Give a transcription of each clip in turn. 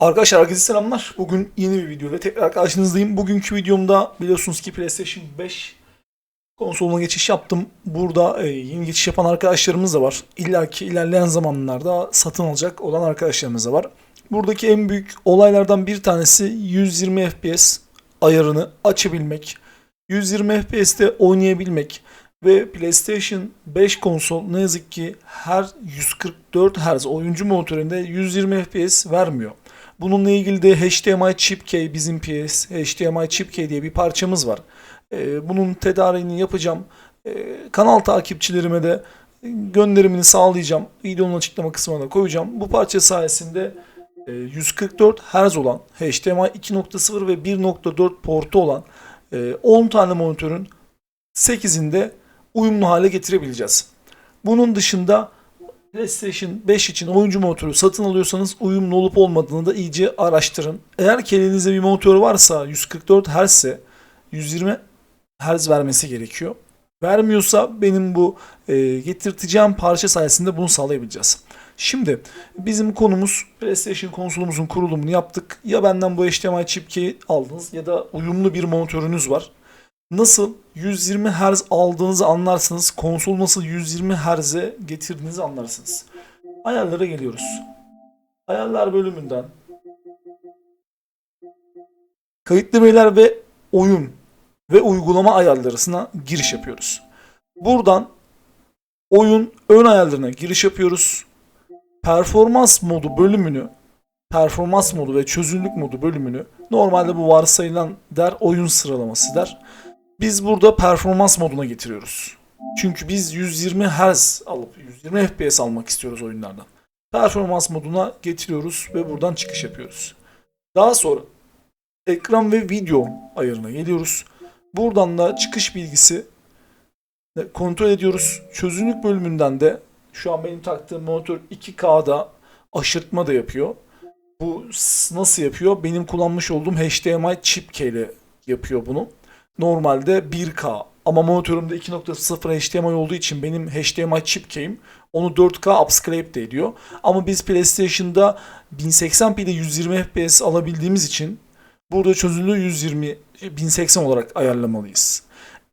Arkadaşlar herkese selamlar. Bugün yeni bir video ile tekrar karşınızdayım. Bugünkü videomda biliyorsunuz ki PlayStation 5 konsoluna geçiş yaptım. Burada e, yeni geçiş yapan arkadaşlarımız da var. İlla ki ilerleyen zamanlarda satın alacak olan arkadaşlarımız da var. Buradaki en büyük olaylardan bir tanesi 120 FPS ayarını açabilmek. 120 FPS'te oynayabilmek ve PlayStation 5 konsol ne yazık ki her 144 Hz oyuncu monitöründe 120 FPS vermiyor. Bununla ilgili de HDMI Chip K bizim PS HDMI Chip K diye bir parçamız var. Ee, bunun tedariğini yapacağım. Ee, kanal takipçilerime de gönderimini sağlayacağım. Videonun açıklama kısmına da koyacağım. Bu parça sayesinde e, 144 Hz olan HDMI 2.0 ve 1.4 portu olan e, 10 tane monitörün 8'inde uyumlu hale getirebileceğiz. Bunun dışında PlayStation 5 için oyuncu monitörü satın alıyorsanız uyumlu olup olmadığını da iyice araştırın. Eğer ki elinizde bir monitör varsa 144 Hz ise 120 Hz vermesi gerekiyor. Vermiyorsa benim bu e, getirteceğim parça sayesinde bunu sağlayabileceğiz. Şimdi bizim konumuz PlayStation konsolumuzun kurulumunu yaptık. Ya benden bu HDMI key aldınız ya da uyumlu bir monitörünüz var. Nasıl 120 Hz aldığınızı anlarsınız. Konsol nasıl 120 Hz'e getirdiğinizi anlarsınız. Ayarlara geliyoruz. Ayarlar bölümünden kayıtlı veriler ve oyun ve uygulama ayarlarına giriş yapıyoruz. Buradan oyun ön ayarlarına giriş yapıyoruz. Performans modu bölümünü performans modu ve çözünürlük modu bölümünü normalde bu varsayılan der oyun sıralaması der. Biz burada performans moduna getiriyoruz. Çünkü biz 120 Hz alıp 120 FPS almak istiyoruz oyunlardan. Performans moduna getiriyoruz ve buradan çıkış yapıyoruz. Daha sonra ekran ve video ayarına geliyoruz. Buradan da çıkış bilgisi kontrol ediyoruz. Çözünürlük bölümünden de şu an benim taktığım monitör 2K'da aşırtma da yapıyor. Bu nasıl yapıyor? Benim kullanmış olduğum HDMI chip ile yapıyor bunu. Normalde 1K ama monitörümde 2.0 HDMI olduğu için benim HDMI chip key'im onu 4K upscale de ediyor. Ama biz PlayStation'da 1080p'de 120 FPS alabildiğimiz için burada çözünürlüğü 120 1080 olarak ayarlamalıyız.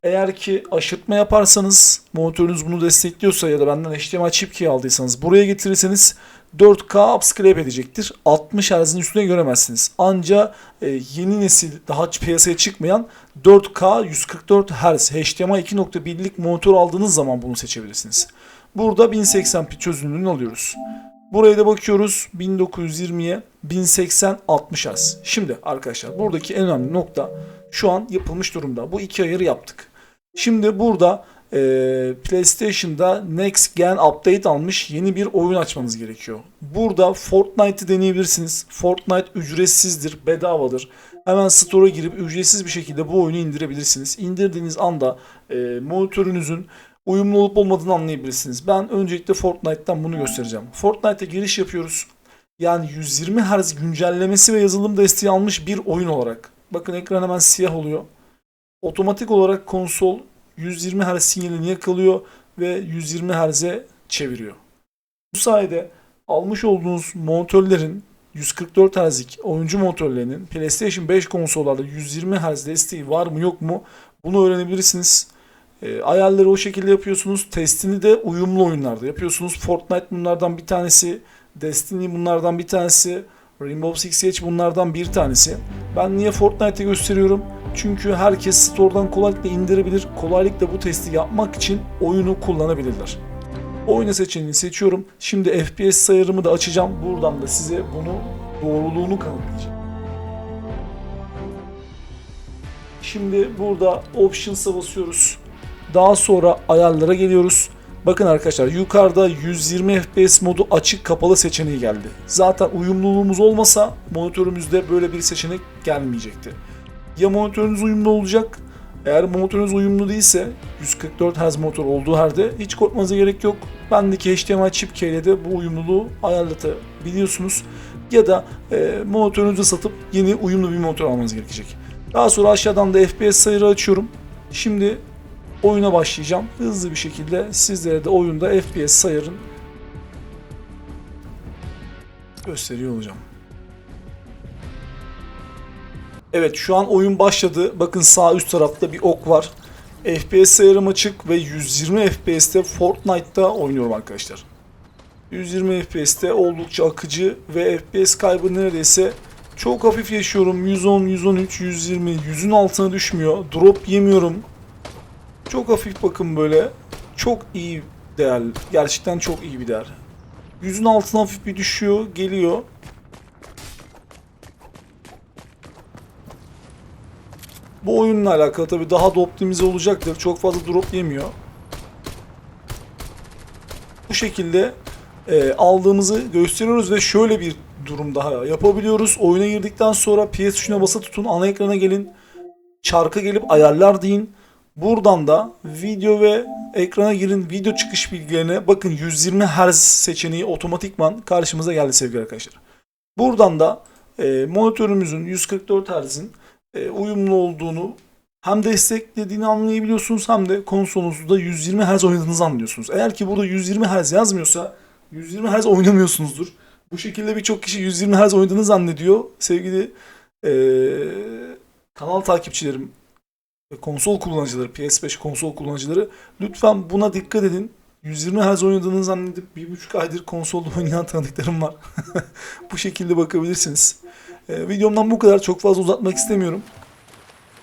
Eğer ki aşırtma yaparsanız monitörünüz bunu destekliyorsa ya da benden HDMI chip key aldıysanız buraya getirirseniz 4K upscale edecektir. 60 Hz'in üstüne göremezsiniz. Anca e, yeni nesil daha piyasaya çıkmayan 4K 144 Hz HDMI 2.1'lik monitör aldığınız zaman bunu seçebilirsiniz. Burada 1080p çözünürlüğünü alıyoruz. Buraya da bakıyoruz 1920'ye 1080 60 Hz. Şimdi arkadaşlar buradaki en önemli nokta şu an yapılmış durumda. Bu iki ayarı yaptık. Şimdi burada e, PlayStation'da Next Gen Update almış yeni bir oyun açmanız gerekiyor. Burada Fortnite'ı deneyebilirsiniz. Fortnite ücretsizdir, bedavadır. Hemen store'a girip ücretsiz bir şekilde bu oyunu indirebilirsiniz. İndirdiğiniz anda e, monitörünüzün uyumlu olup olmadığını anlayabilirsiniz. Ben öncelikle Fortnite'tan bunu göstereceğim. Fortnite'a giriş yapıyoruz. Yani 120 Hz güncellemesi ve yazılım desteği almış bir oyun olarak. Bakın ekran hemen siyah oluyor. Otomatik olarak konsol 120 Hz sinyalini yakalıyor ve 120 Hz'e çeviriyor. Bu sayede almış olduğunuz monitörlerin 144 Hz'lik oyuncu monitörlerinin PlayStation 5 konsollarda 120 Hz desteği var mı yok mu bunu öğrenebilirsiniz. E, ayarları o şekilde yapıyorsunuz. Testini de uyumlu oyunlarda yapıyorsunuz. Fortnite bunlardan bir tanesi. Destiny bunlardan bir tanesi. Rainbow Six Siege bunlardan bir tanesi. Ben niye Fortnite'ı gösteriyorum? Çünkü herkes store'dan kolaylıkla indirebilir. Kolaylıkla bu testi yapmak için oyunu kullanabilirler. Oyunu seçeneğini seçiyorum. Şimdi FPS sayarımı da açacağım. Buradan da size bunu doğruluğunu kanıtlayacağım. Şimdi burada Options'a basıyoruz. Daha sonra ayarlara geliyoruz. Bakın arkadaşlar yukarıda 120 FPS modu açık kapalı seçeneği geldi. Zaten uyumluluğumuz olmasa monitörümüzde böyle bir seçenek gelmeyecekti. Ya monitörünüz uyumlu olacak. Eğer monitörünüz uyumlu değilse 144 Hz motor olduğu halde hiç korkmanıza gerek yok. Bendeki HDMI chip ile de bu uyumluluğu ayarlatabiliyorsunuz. Ya da e, monitörünüzü satıp yeni uyumlu bir monitör almanız gerekecek. Daha sonra aşağıdan da FPS sayarı açıyorum. Şimdi oyuna başlayacağım. Hızlı bir şekilde sizlere de oyunda FPS sayarın gösteriyor olacağım. Evet şu an oyun başladı. Bakın sağ üst tarafta bir ok var. FPS sayarım açık ve 120 FPS'te Fortnite'da oynuyorum arkadaşlar. 120 FPS'te oldukça akıcı ve FPS kaybı neredeyse çok hafif yaşıyorum. 110, 113, 120, 100'ün altına düşmüyor. Drop yemiyorum. Çok hafif bakın böyle. Çok iyi değer. Gerçekten çok iyi bir değer. 100'ün altına hafif bir düşüyor, geliyor. Bu oyunla alakalı tabii daha da optimize olacaktır. Çok fazla drop yemiyor. Bu şekilde e, aldığımızı gösteriyoruz ve şöyle bir durum daha yapabiliyoruz. Oyuna girdikten sonra PS tuşuna basa tutun, ana ekrana gelin. Çarka gelip ayarlar deyin. Buradan da video ve ekrana girin video çıkış bilgilerine bakın 120 Hz seçeneği otomatikman karşımıza geldi sevgili arkadaşlar. Buradan da e, monitörümüzün 144 Hz'in e, uyumlu olduğunu hem desteklediğini anlayabiliyorsunuz hem de konsolunuzda 120 Hz oynadığınızı anlıyorsunuz. Eğer ki burada 120 Hz yazmıyorsa 120 Hz oynamıyorsunuzdur. Bu şekilde birçok kişi 120 Hz oynadığını zannediyor. Sevgili e, kanal takipçilerim, konsol kullanıcıları, PS5 konsol kullanıcıları lütfen buna dikkat edin. 120 Hz oynadığını zannedip bir buçuk aydır konsolda oynayan tanıdıklarım var. bu şekilde bakabilirsiniz. Ee, videomdan bu kadar. Çok fazla uzatmak istemiyorum.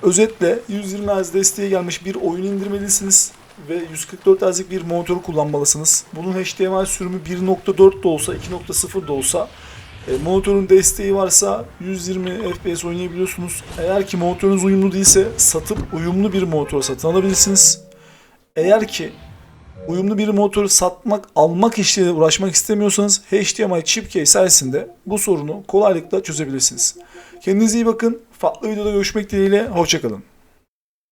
Özetle 120 Hz desteğe gelmiş bir oyun indirmelisiniz ve 144 Hz'lik bir monitör kullanmalısınız. Bunun HDMI sürümü 1.4 de olsa 2.0 da olsa e, monitörün desteği varsa 120 FPS oynayabiliyorsunuz. Eğer ki monitörünüz uyumlu değilse satıp uyumlu bir monitör satın alabilirsiniz. Eğer ki uyumlu bir motoru satmak, almak işleriyle uğraşmak istemiyorsanız HDMI chip key sayesinde bu sorunu kolaylıkla çözebilirsiniz. Kendinize iyi bakın. Farklı videoda görüşmek dileğiyle. Hoşçakalın.